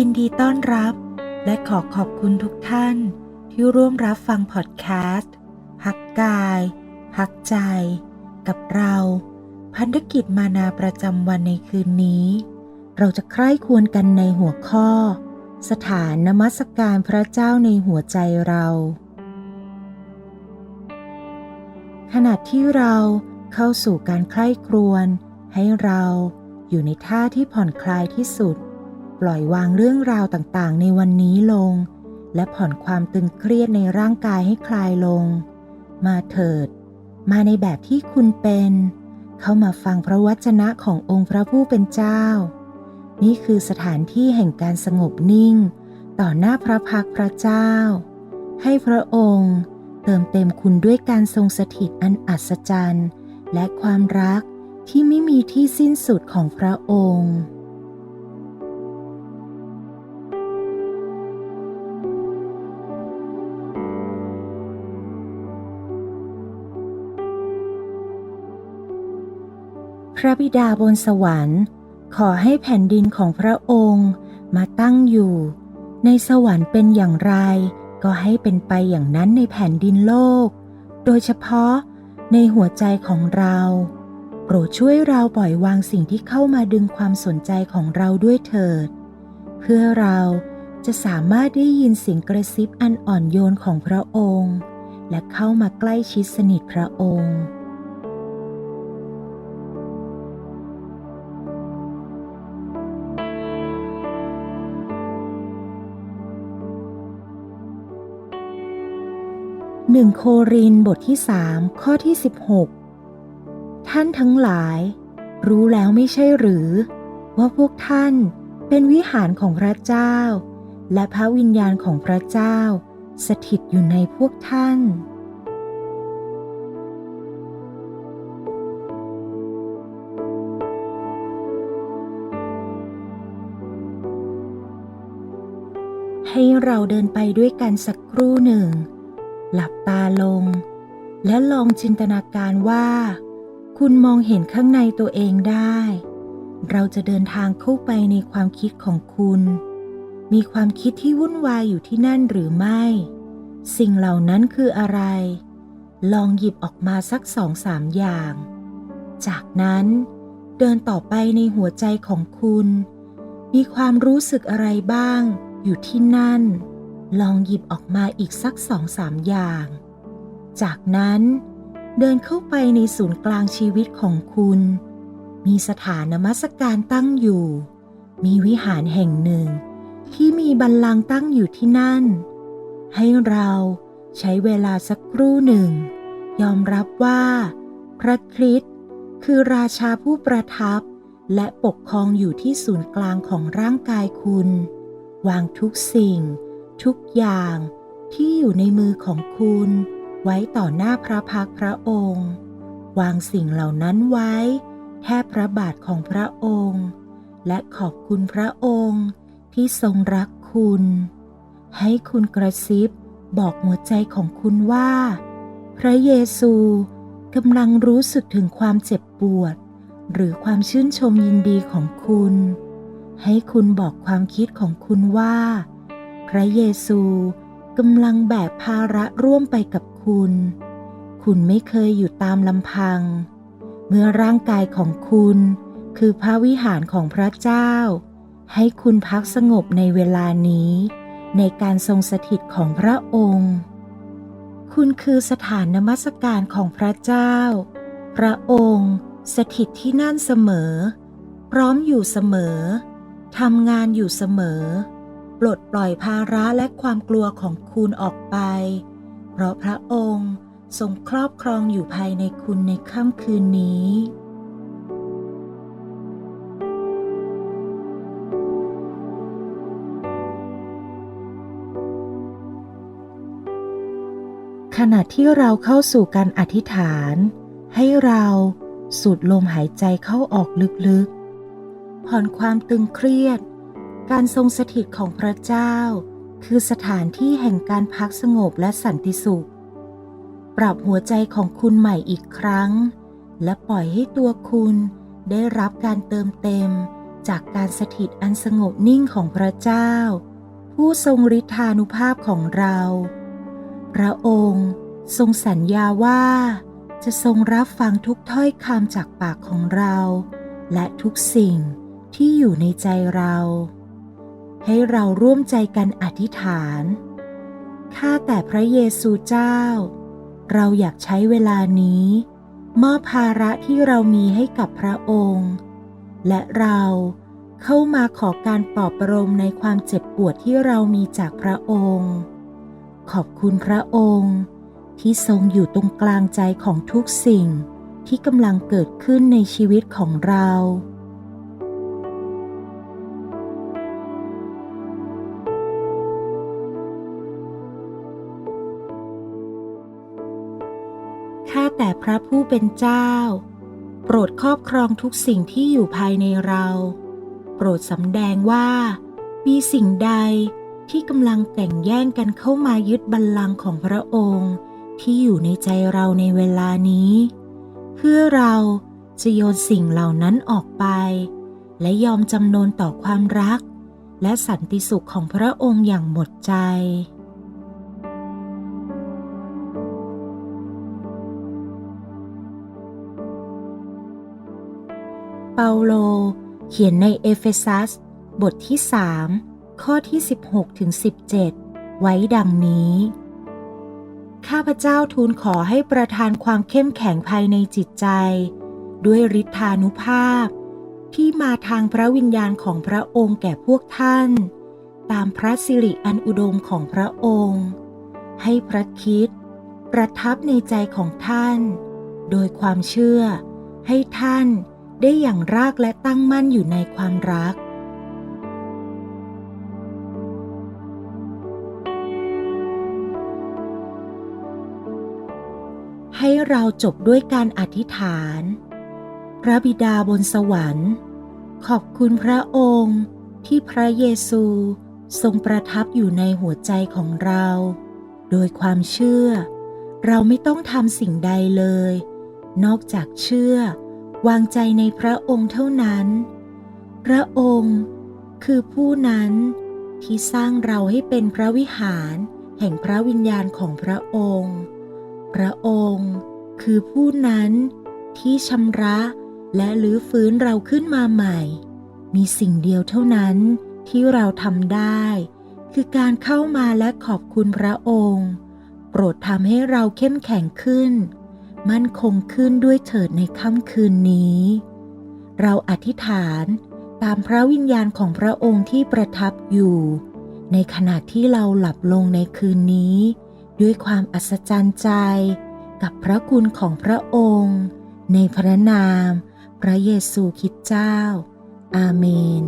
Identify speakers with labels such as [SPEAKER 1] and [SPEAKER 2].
[SPEAKER 1] ยินดีต้อนรับ และขอขอบคุณทุกท่าน ที่ร่วมรับฟังพอดแคสต์ พักกาย พักใจ กับเราพันธกิจมานาประจำวันในคืนนี้ เราจะใคร่ควรกันในหัวข้อ สถานนมัสการพระเจ้าในหัวใจเรา ขณะที่เราเข้าสู่การใคร่ครวญให้เราอยู่ในท่าที่ผ่อนคลายที่สุด ปล่อยวางเรื่องราวต่างๆ ในวันนี้ลง และผ่อนความตึงเครียดในร่างกายให้คลายลง มาเถิด มาในแบบที่คุณเป็น เข้ามาฟังพระวจนะขององค์พระผู้เป็นเจ้า นี่คือสถานที่แห่งการสงบนิ่ง ต่อหน้าพระพักพระเจ้า ให้พระองค์เติมเต็มคุณด้วยการทรงสถิตอันอัศจรรย์ และความรักที่ไม่มีที่สิ้นสุดของพระองค์ ระบิดาบนสวรรค์ ขอให้แผ่นดินของพระองค์มาตั้งอยู่ ในสวรรค์เป็นอย่างไร ก็ให้เป็นไปอย่างนั้นในแผ่นดินโลก โดยเฉพาะในหัวใจของเราโปรดช่วยเราปล่อยวางสิ่งที่เข้ามาดึงความสนใจของเราด้วยเถิด เพื่อเราจะสามารถได้ยินเสียงกระซิบอันอ่อนโยนของพระองค์ และเข้ามาใกล้ชิดสนิทพระองค์ หนึ่งโครินบทที่สามข้อที่ 16 ท่านทั้งหลาย รู้แล้วไม่ใช่หรือ ว่าพวกท่านเป็นวิหารของพระเจ้า และพระวิญญาณของพระเจ้า สถิตอยู่ในพวกท่าน ให้เราเดินไปด้วยกันสักครู่หนึ่ง หลับตาลง และลองจินตนาการว่า คุณมองเห็นข้างในตัวเองได้ เราจะเดินทางเข้าไปในความคิดของคุณ มีความคิดที่วุ่นวายอยู่ที่นั่นหรือไม่ สิ่งเหล่านั้นคืออะไร ลองหยิบออกมาสักสองสามอย่าง จากนั้นเดินต่อไปในหัวใจของคุณ มีความรู้สึกอะไรบ้างอยู่ที่นั่น ลองหยิบออกมาอีกสักสองสามอย่าง จากนั้นเดินเข้าไปในศูนย์กลางชีวิตของคุณ มีสถานนมัสการตั้งอยู่ มีวิหารแห่งหนึ่ง ที่มีบัลลังก์ตั้งอยู่ที่นั่น ให้เราใช้เวลาสักครู่หนึ่ง ยอมรับว่า พระคริสต์คือราชาผู้ประทับ และปกครองอยู่ที่ศูนย์กลางของร่างกายคุณ วางทุกสิ่ง ทุกอย่างที่อยู่ในมือของคุณ ไว้ต่อหน้าพระพักพระองค์ วางสิ่งเหล่านั้นไว้ แทบพระบาทของพระองค์ และขอบคุณพระองค์ที่ทรงรักคุณ ให้คุณกระซิบบอกหัวใจของคุณว่า พระเยซูกำลังรู้สึกถึงความเจ็บปวด หรือความชื่นชมยินดีของคุณ ให้คุณบอกความคิดของคุณว่า พระเยซูกำลังแบกภาระร่วมไปกับคุณ คุณไม่เคยอยู่ตามลำพัง เมื่อร่างกายของคุณคือพระวิหารของพระเจ้า ให้คุณพักสงบในเวลานี้ ในการทรงสถิตของพระองค์ คุณคือสถานนมัสการของพระเจ้า พระองค์สถิตที่นั่นเสมอ พร้อมอยู่เสมอทำงานอยู่เสมอ ปลดปล่อยภาระและความกลัวของคุณออกไป เพราะพระองค์ทรงครอบครองอยู่ภายในคุณในค่ำคืนนี้ ขณะที่เราเข้าสู่การอธิษฐาน ให้เราสูดลมหายใจเข้าออกลึกๆ ผ่อนความตึงเครียด การทรงสถิตของพระเจ้า คือสถานที่แห่งการพักสงบและสันติสุข ปรับหัวใจของคุณใหม่อีกครั้ง และปล่อยให้ตัวคุณได้รับการเติมเต็ม จากการสถิตอันสงบนิ่งของพระเจ้า ผู้ทรงฤทธานุภาพของเรา พระองค์ทรงสัญญาว่า จะทรงรับฟังทุกถ้อยคำจากปากของเรา และทุกสิ่งที่อยู่ในใจเรา ให้เราร่วมใจกันอธิษฐาน ข้าแต่พระเยซูเจ้า เราอยากใช้เวลานี้ มอบภาระที่เรามีให้กับพระองค์ และเราเข้ามาขอการปลอบประโลมในความเจ็บปวดที่เรามีจากพระองค์ ขอบคุณพระองค์ ที่ทรงอยู่ตรงกลางใจของทุกสิ่งที่กำลังเกิดขึ้นในชีวิตของเรา แต่พระผู้เป็นเจ้า โปรดครอบครองทุกสิ่งที่อยู่ภายในเรา โปรดสำแดงว่า มีสิ่งใดที่กำลังแต่งแย่งกันเข้ามายึดบัลลังก์ของพระองค์ที่อยู่ในใจเราในเวลานี้ เพื่อเราจะโยนสิ่งเหล่านั้นออกไป และยอมจำนนต่อความรัก และสันติสุขของพระองค์อย่างหมดใจ เปาโล เขียนในเอเฟซัส บทที่3ข้อที่ 16ถึง17 ไว้ดังนี้ ข้าพเจ้าทูลขอให้ประทานความเข้มแข็งภายในจิตใจ ด้วยฤทธานุภาพ ที่มาทางพระวิญญาณของพระองค์แก่พวกท่าน ตามพระสิริอันอุดมของพระองค์ ให้พระคิด ประทับในใจของท่าน โดยความเชื่อให้ท่าน ได้อย่างรากและตั้งมั่นอยู่ในความรัก ให้เราจบด้วยการอธิษฐาน พระบิดาบนสวรรค์ ขอบคุณพระองค์ที่พระเยซูทรงประทับอยู่ในหัวใจของเรา โดยความเชื่อ เราไม่ต้องทำสิ่งใดเลย นอกจากเชื่อ วางใจในพระองค์เท่านั้น พระองค์คือผู้นั้นที่สร้างเราให้เป็นพระวิหารแห่งพระวิญญาณของพระองค์ พระองค์คือผู้นั้นที่ชำระและลื้อฟื้นเราขึ้นมาใหม่ มีสิ่งเดียวเท่านั้นที่เราทำได้ คือการเข้ามาและขอบคุณพระองค์ โปรดทำให้เราเข้มแข็งขึ้น มั่นคงขึ้นด้วยเถิดในค่ำคืนนี้ เราอธิษฐานตามพระวิญญาณของพระองค์ที่ประทับอยู่ ในขณะที่เราหลับลงในคืนนี้ ด้วยความอัศจรรย์ใจกับพระคุณของพระองค์ ในพระนาม พระเยซูคริสต์เจ้า อาเมน